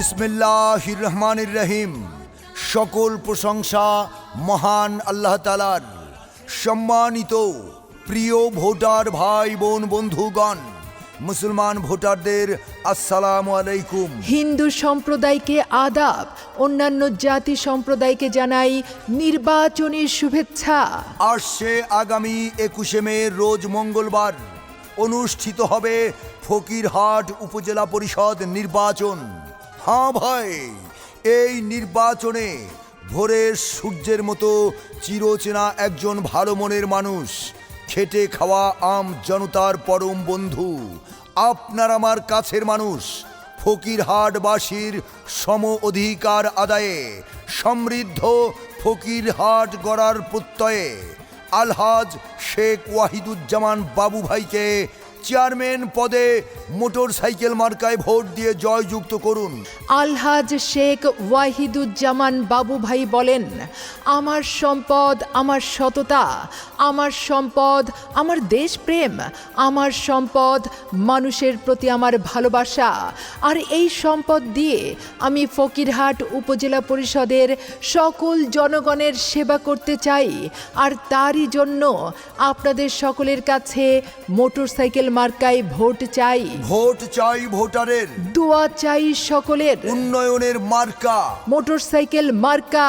বিসমিল্লাহ রহমানির রহিম সকল প্রশংসা মহান আল্লাহ তালার সম্মানিত প্রিয় ভোটার ভাই বোন বন্ধুগণ মুসলমান ভোটারদের আসসালামু আলাইকুম। হিন্দু সম্প্রদায়কে আদাব অন্যান্য জাতি সম্প্রদায়কে জানাই নির্বাচনী শুভেচ্ছা। আসছে আগামী একুশে মে রোজ মঙ্গলবার। অনুষ্ঠিত হবে ফকিরহাট উপজেলা পরিষদ নির্বাচন। ভাই এই নির্বাচনে ভোরের সূর্যের মতো চিরচেনা একজন ভালো মনের মানুষ, খেটে খাওয়া আম জনতার পরম বন্ধু, আপনার আমার কাছের মানুষ, ফকিরহাটবাসীর সম অধিকার আদায়ে, সমৃদ্ধ ফকিরহাট গড়ার প্রত্যয়ে, আলহাজ শেখ ওয়াহিদুজ্জামান বাবু ভাইকে চেয়ারম্যান পদে মোটর সাইকেল মার্কায় ভোট দিয়ে জয়যুক্ত করুন। আলহাজ শেখ ওয়াহিদুজ্জামান বাবু ভাই বলেন, আমার সম্পদ, আমার সততা, আমার সম্পদ, আমার দেশপ্রেম, আমার সম্পদ, মানুষের প্রতি আমার ভালোবাসা। আর এই সম্পদ দিয়ে আমি ফকিরহাট উপজেলা পরিষদের সকল জনগণের সেবা করতে চাই। আর তারই জন্য আপনাদের সকলের কাছে মোটরসাইকেল মার্কায় ভোট চাই। ভোট চাই ভোটারের। দোয়া চাই সকলের। উন্নয়নের মার্কা। মোটরসাইকেল মার্কা।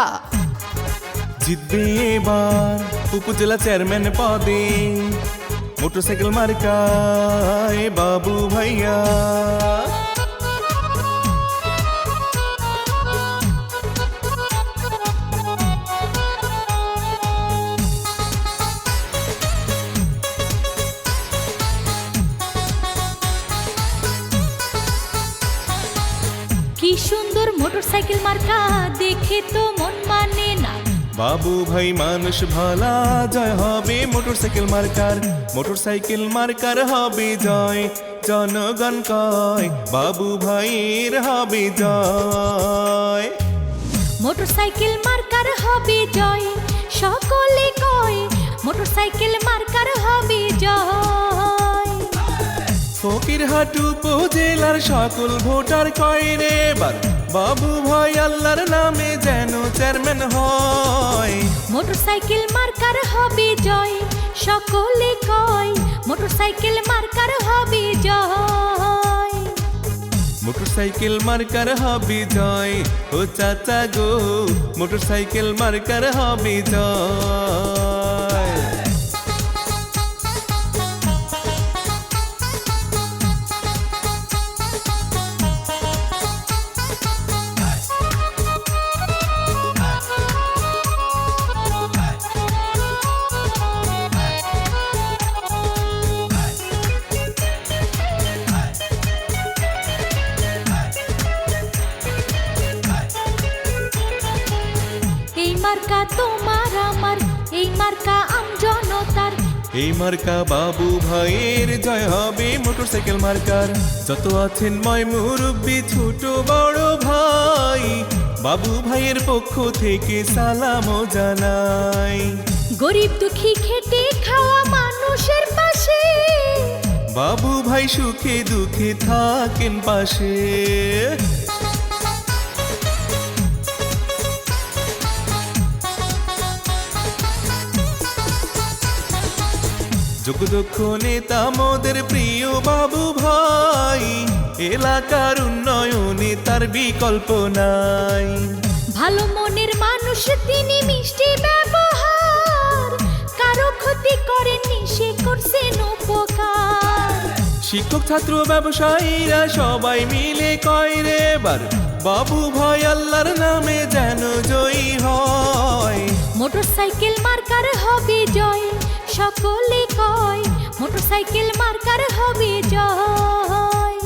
জিতবে এবার উপজেলা চেয়ারম্যান পদে। মোটরসাইকেল মার্কায় বাবু ভাইয়া। মোটরসাইকেল মার্কা দেখে তো মন মানে না। বাবু ভাই মানুষ ভালা জয় হবে মোটরসাইকেল মার্কার। মোটরসাইকেল মার্কার হবে জয় জনগণ কয় বাবু ভাইয়ের হবে জয়। মোটরসাইকেল মার্কার হবে জয় সকলে কয় মোটরসাইকেল মার্কার হবে জয়। ফকিরহাট উপজেলার সকল ভোটার কয় রে এবার? বাবু ভাই আল্লাহর নামে যেন চেয়ারম্যান হয়। মোটরসাইকেল মার্কার হবে জয় সকলে কয় মোটরসাইকেল মার্কার হবে জয়। মোটরসাইকেল মার্কার হবে জয় ও চাচা গো মোটরসাইকেল মার্কার হবে জয়। মার্কা তোমার আমার এই মার্কা আম জনতার। এই মার্কা বাবু ভাইয়ের জয় হবে মোটরসাইকেল মার্কার। যত আছেন ময় মুরব্বী ছোট বড় ভাই বাবু ভাইয়ের পক্ষ থেকে সালাম জানাই। গরিব দুঃখী খেটে খাওয়া মানুষের পাশে। বাবু ভাই সুখে দুঃখে থাকেন পাশে। যোগদক্ষ নেতা মোদের প্রিয় বাবু ভাই। এলাকার উন্নয়নে তার বিকল্প নাই। ভালো মনের মানুষ তিনি মিষ্টি ব্যবহার। কারও ক্ষতি করেননি সে করছেন উপকার শিক্ষক ছাত্র ব্যবসায়ীরা সবাই মিলে কয় রে এবার বাবু ভাই আল্লাহর নামে যেন জয়ী হয়। মোটরসাইকেল মার্কার হবে জয়। সকলে কয়, মোটরসাইকেল মার্কার হবে জয়।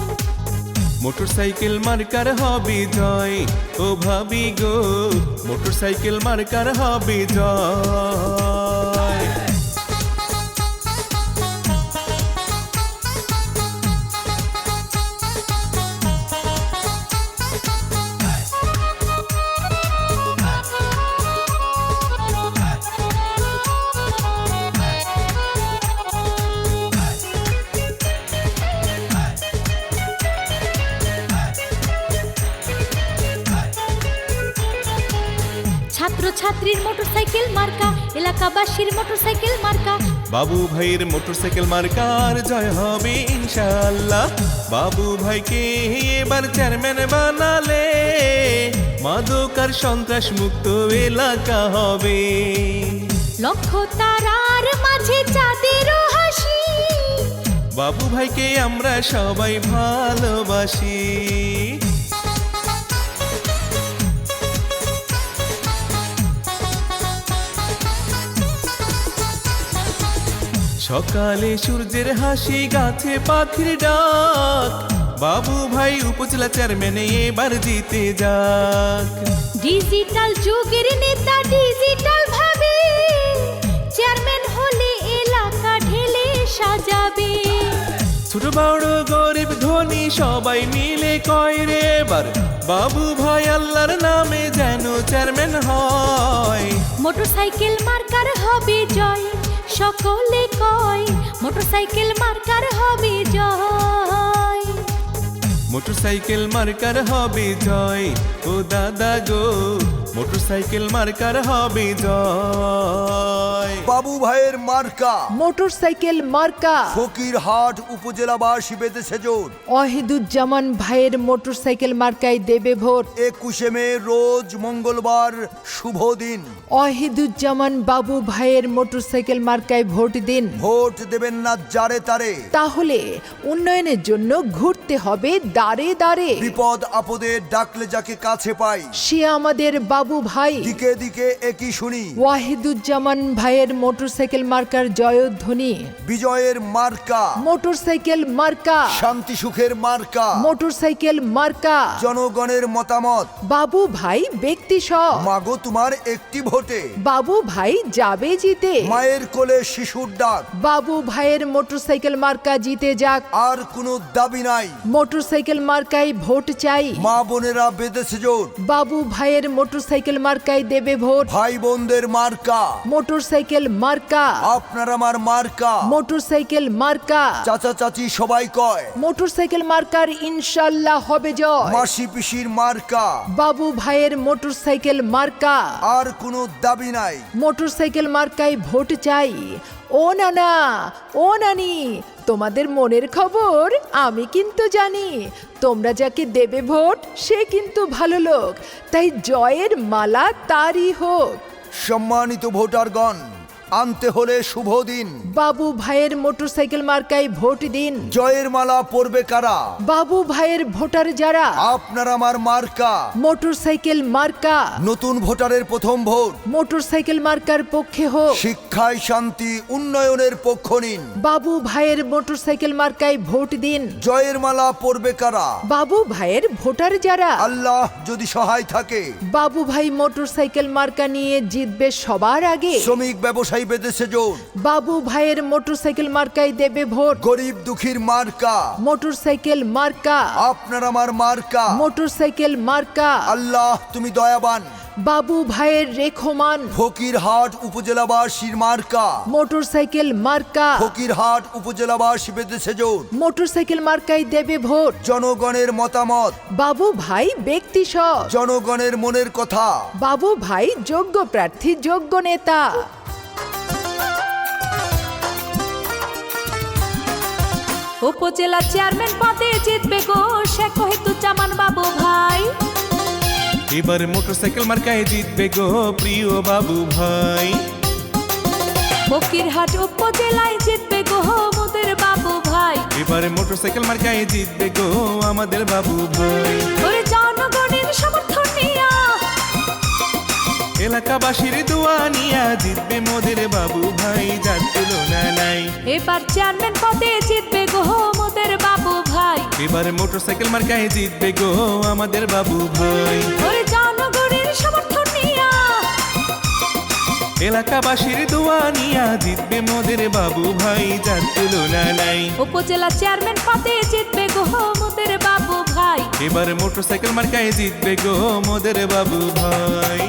মোটরসাইকেল মার্কার হবে জয়, ও ভাবি গো, মোটরসাইকেল মার্কার হবে জয়। ছাত্রছাত্রীর মোটরসাইকেল মার্কা এলাকাবাসীর মোটরসাইকেল মার্কা। বাবু ভাইয়ের মোটরসাইকেল মার্কার জয় হবে ইনশাআল্লাহ। বাবু ভাইকে এবার চেয়ারম্যান বানালে মাদকার সন্ত্রাস মুক্ত এলাকা হবে। লক্ষ তারার মাঝে চাঁদেরও হাসি। বাবু ভাইকে আমরা সবাই ভালোবাসি। সকালে সূর্যের হাসি গাছে পাখির ডাক। বাবু ভাই উপজেলা চেয়ারম্যান এবার জিতে যাক। ডিজিটাল যুগের নেতা ডিজিটাল ভাবে। চেয়ারম্যান হলে এলাকা ঢেলে সাজাবে। ছোট বড় গরিব ধনী সবাই মিলে কয় রে এবার। বাবু ভাই আল্লাহর নামে যেন চেয়ারম্যান হয়। মোটরসাইকেল মার্কার হবে জয়। সকলে কয়, মোটরসাইকেল মার্কার হবে জয়। মোটরসাইকেল মার্কার হবে জয়, ও দাদা গো, মোটরসাইকেল মার্কার হবে জয়। বাবু ভাইয়ের মার্কা। মোটরসাইকেল মার্কা। ফকিরহাট উপজেলাবাসী বেঁধেছে জোর। ওয়াহিদুজ্জামান ভাইয়ের মোটরসাইকেল মার্কায় দেবে ভোট। একুশে মে রোজ মঙ্গলবার শুভ দিন। ওয়াহিদুজ্জামান বাবু ভাইয়ের মোটরসাইকেল মার্কায় ভোট দিন। ভোট দেবেন না জারে তারে। তাহলে উন্নয়নের জন্য ঘুরতে হবে দাঁড়ে দাঁড়ে বিপদ আপদে ডাকলে যাকে কাছে পাই। সে আমাদের বাবু ভাই। দিকে দিকে একই শুনি। ওয়াহিদুজ্জামান ভাইয়ের মোটরসাইকেল মার্কার জয়ধ্বনি। বিজয়ের মার্কা। মোটরসাইকেল মার্কা। শান্তি সুখের মার্কা। মোটরসাইকেল মার্কা। জনগণের মতামত। বাবু ভাই ব্যক্তি সহ মাগো তোমার একটি ভোটে। বাবু ভাই যাবে জিতে। মায়ের কোলে শিশুর ডাক। বাবু ভাইয়ের মোটরসাইকেল মার্কা জিতে যাক। আর কোনো দাবি নাই। মোটরসাইকেল মার্কায় ভোট চাই। মা বোনেরা বেঁধেছে জোর বাবু ভাইয়ের মোটরসাইকেল মার্কায় দেবে ভোট। ভাই বোনদের মার্কা। মোটরসাইকেল মার্কা। আপনার আমার মার্কা। মোটরসাইকেল মার্কা। চাচা চাচি সবাই কয়। মোটরসাইকেল মার্কার ইনশাল্লাহ হবে জয়। মাসি পিসির মার্কা। বাবু ভাইয়ের মোটরসাইকেল মার্কা। আর কোনো দাবি নাই। মোটরসাইকেল মার্কায় ভোট চাই। ও নানা ও নানি তোমাদের মনের খবর আমি কিন্তু জানি। তোমরা যাকে দেবে ভোট সে কিন্তু ভালো লোক। তাই জয়ের মালা তারই হোক। সম্মানিত ভোটারগণ আনতে হলে শুভ দিন। বাবু ভাইয়ের মোটরসাইকেল মার্কায় ভোট দিন। জয়ের মালা পরবে কারা? বাবু ভাইয়ের ভোটার যারা? আপনার আমার মার্কা। মোটরসাইকেল মার্কা। নতুন ভোটারের প্রথম ভোট। মোটরসাইকেল মার্কার পক্ষে হোক। শিক্ষায় শান্তি উন্নয়নের পক্ষ নিন। বাবু ভাইয়ের মোটরসাইকেল মার্কায় ভোট দিন। জয়ের মালা পরবে কারা? বাবু ভাইয়ের ভোটার যারা? আল্লাহ যদি সহায় থাকে। বাবু ভাই মোটরসাইকেল মার্কা নিয়ে জিতবে সবার আগে। শ্রমিক ব্যবসায়ী বেঁধেছে জোর। বাবু ভাইয়ের মোটরসাইকেল মার্কায় দেবে ভোট। গরিব দুঃখীর মার্কা। মোটরসাইকেল মার্কা। আপনার আমার মার্কা। মোটরসাইকেল মার্কা। আল্লাহ তুমি দয়াবান। বাবু ভাইয়ের রেখমান। ফকিরহাট উপজেলাবাসীর মার্কা। মোটরসাইকেল মার্কা। ফকিরহাট উপজেলাবাসী বেঁধেছে জোর। মোটরসাইকেল মার্কায় দেবে ভোট। জনগণের মতামত। বাবু ভাই ব্যক্তি জনগণের মনের কথা। বাবু ভাই যোগ্য প্রার্থী যোগ্য নেতা। উপজেলা চেয়ারম্যান পদে জিতবে গো শেখ হেতু চামান বাবু ভাই। এবার মোটরসাইকেল মার্কায় জিতবে গো প্রিয় বাবু ভাই। ফকিরহাট উপজেলায় জিতবে গো মোদের বাবু ভাই। এবার মোটরসাইকেল মার্কায় জিতবে গো আমাদের বাবু ভাই। ওরে জনগণের সমর্থন নিয়া। এলাকাবাসীর দোয়া নিয়া জিতবে মোদের বাবু ভাই নাই এবার চেয়ারম্যান পদে জিতবে গো মোদের বাবু ভাই। এবার মোটরসাইকেল মার্কায় জিতবে গো আমাদের বাবু ভাই। ওরে জনগণের সমর্থন নিয়া। এলাকাবাসীর দোয়া নিয়া জিতবে মোদের বাবু ভাই যার তুলনা নাই। উপজেলা চেয়ারম্যান পদে জিতবে গো মোদের বাবু ভাই। এবার মোটরসাইকেল মার্কায় জিতবে গো মোদের বাবু ভাই।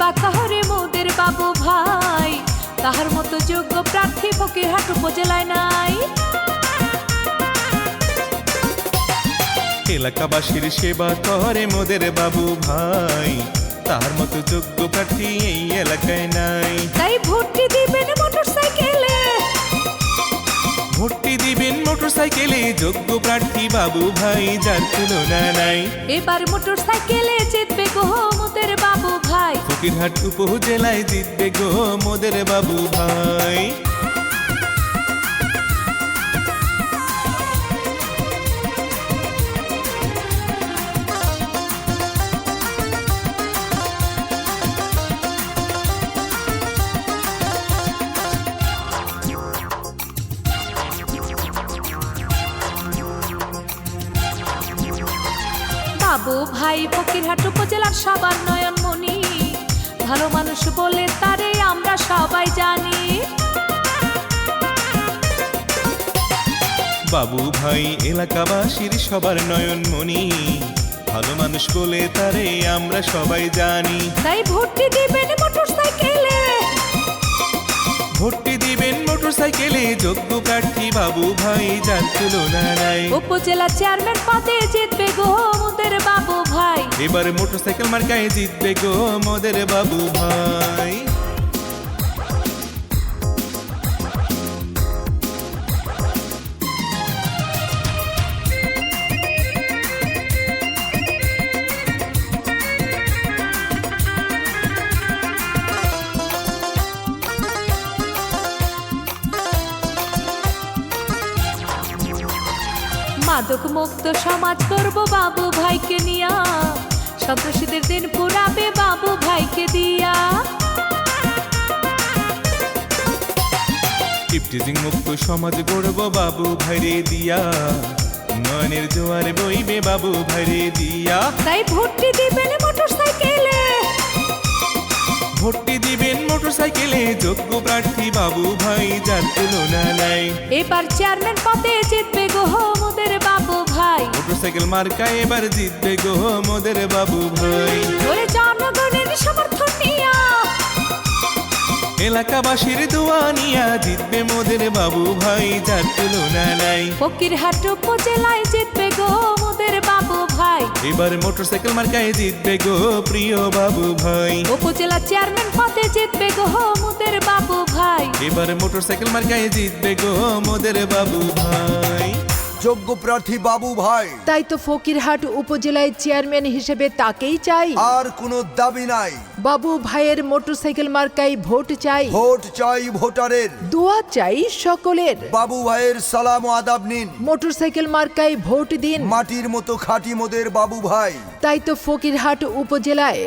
সেবা করে মোদের বাবু ভাই? তাহার মতো যোগ্য প্রার্থী ফকিরহাট উপজেলায় নাই। এলাকাবাসীর সেবা করে মোদের বাবু ভাই? তার মতো যোগ্য প্রার্থী এই এলাকায় নাই। তাই ভোটটি দিবেন মোটর সাইকেলে ভোটটি দিবেন মোটর সাইকেলে যোগ্য প্রার্থী বাবু ভাই যার তুলনা নাই। এবার মোটর সাইকেলে জিতবে গো মোদের বাবু ভাই। ফকিরহাট উপজেলায় জিতবে গো মোদের বাবু ভাই। বাবু ভাই ফকিরহাট উপজেলার সবার নয়নমণি ভালো মানুষ বলে তারে আমরা সবাই জানি। বাবু ভাই এলাকাবাসীর সবার নয়নমণি ভালো মানুষ বলে তারে আমরা সবাই জানি। তাই ভর্তি দিবেন মোটর সাইকেলে ভোটটি দিবেন মোটর সাইকেলে যোগ্য প্রার্থী বাবু ভাই যার তুলনা নাই। উপজেলা চেয়ারম্যান পদে জিতবে গো মোদের বাবু ভাই। এবার মোটরসাইকেল মার্কায় জিতবে গো মোদের বাবু ভাই। মুক্ত সমাজ করব বাবু ভাইকে নিয়া। সন্ত্রাসীদের দিন পুরাবে বাবু ভাইকে দিয়া। টিপটিজিং মুক্ত সমাজ গড়ব বাবু ভাইরে দিয়া। নয়নের জোয়ারে বইবে বাবু ভাইরে দিয়া। তাই ভর্তি দিবেন মোটর সাইকেলে ভোটটি দিবেন মোটর সাইকেলে যোগ্য প্রার্থী বাবু ভাই যার তুলনা নাই। এবার চেয়ারম্যান পদে জিতবে গো মোদের বাবু ভাই। মোটর সাইকেল মার্কায় এবার জিতবে গো মোদের বাবু ভাই। ওরে জনগণের সমর্থন নিয়া। এলাকাবাসীর দোয়া নিয়া জিতবে মোদের বাবু ভাই যার তুলনা নাই। ফকিরহাট উপজেলায় জিতবে গো মোদের বাবু ভাই। এবার মোটর সাইকেল মার্কায় জিতবে গো প্রিয় বাবু ভাই। উপজেলা চেয়ারম্যান পদে জিতবে গো মোদের বাবু ভাই। এবার মোটর সাইকেল মার্কায় জিতবে গো মোদের বাবু ভাই। যোগ্য প্রার্থী বাবু ভাই। তাই তো ফকিরহাট উপজেলায় চেয়ারম্যান হিসেবে তাকেই চাই। আর কোনো দাবি নাই। বাবু ভাইয়ের মোটরসাইকেল মার্কাই ভোট চাই। ভোট চাই ভোটারের। দোয়া চাই সকলের। বাবু ভাইয়ের সালাম ও আদাব নিন। মোটরসাইকেল মার্কাই ভোট দিন। মাটির মতো খাঁটি মোদের বাবু ভাই। তাই তো ফকিরহাট উপজেলায়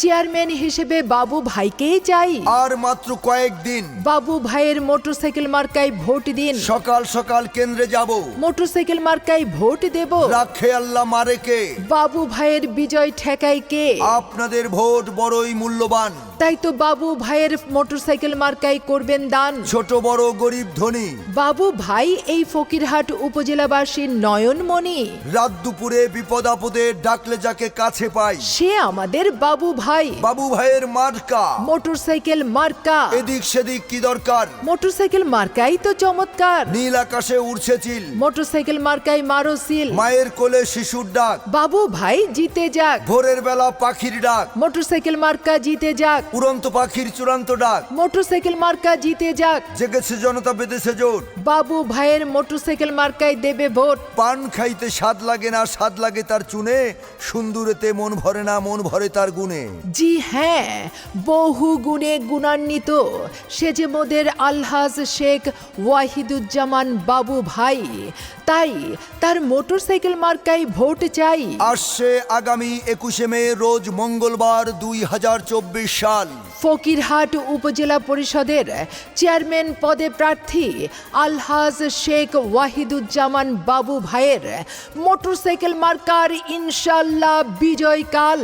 চেয়ারম্যান হিসেবে বাবু ভাইকেই চাই। আর মাত্র কয়েকদিন বাবু ভাইয়ের মোটরসাইকেল মার্কাই ভোট দিন। সকাল সকাল কেন্দ্রে যাব। মোটরসাইকেল মার্কাই ভোট দেব। রাখে আল্লাহ মারেকে। বাবু ভাইয়ের বিজয় ঠেকাই কে? আপনাদের ভোট বড়ই মূল্যবান। তাই তো বাবু ভাইয়ের মোটরসাইকেল মার্কাই করবেন দান। ছোট বড় গরিব ধনী। বাবু ভাই এই ফকিরহাট উপজেলাবাসীর নয়নমণি। রাত দুপুরে বিপদ আপদে ডাকলে যাকে কাছে পাই। সে আমাদের বাবু ভাই। বাবু ভাইয়ের মার্কা। মোটরসাইকেল মার্কা। এদিক সেদিক কি দরকার? মোটরসাইকেল মার্কাই তো চমৎকার। নীল আকাশে উড়ছে চিল। মোটরসাইকেল মার্কাই মারো সিল। মায়ের কোলে শিশুর ডাক। বাবু ভাই জিতে যাক। ভোরের বেলা পাখির ডাক। মোটরসাইকেল মার্কা জিতে যাক। উড়ন্ত পাখির চূড়ান্ত ডাক। মোটরসাইকেল মার্কা জিতে যাক। জেগেছে জনতা বেঁধেছে জোর বাবু ভাইয়ের মোটরসাইকেল মার্কায় দেবে ভোট। পান খাইতে স্বাদ লাগে না স্বাদ লাগে তার চুনে। সুন্দরেতে মন ভরে না মন ভরে তার গুণে। জি হ্যাঁ বহু গুণে গুণান্বিত। সে যে মোদের আলহাজ শেখ ওয়াহিদুজ্জামান বাবু ভাই। তাই তার মোটরসাইকেল মার্কায় ভোট চাই। আসছে আগামী একুশে মে রোজ মঙ্গলবার দুই হাজার চব্বিশ সাল। ফকিরহাট উপজেলা পরিষদের চেয়ারম্যান পদে প্রার্থী আলহাজ শেখ ওয়াহিদুজ্জামান বাবু ভাইয়ের মোটরসাইকেল মার্কার ইনশাল্লাহ বিজয়কাল।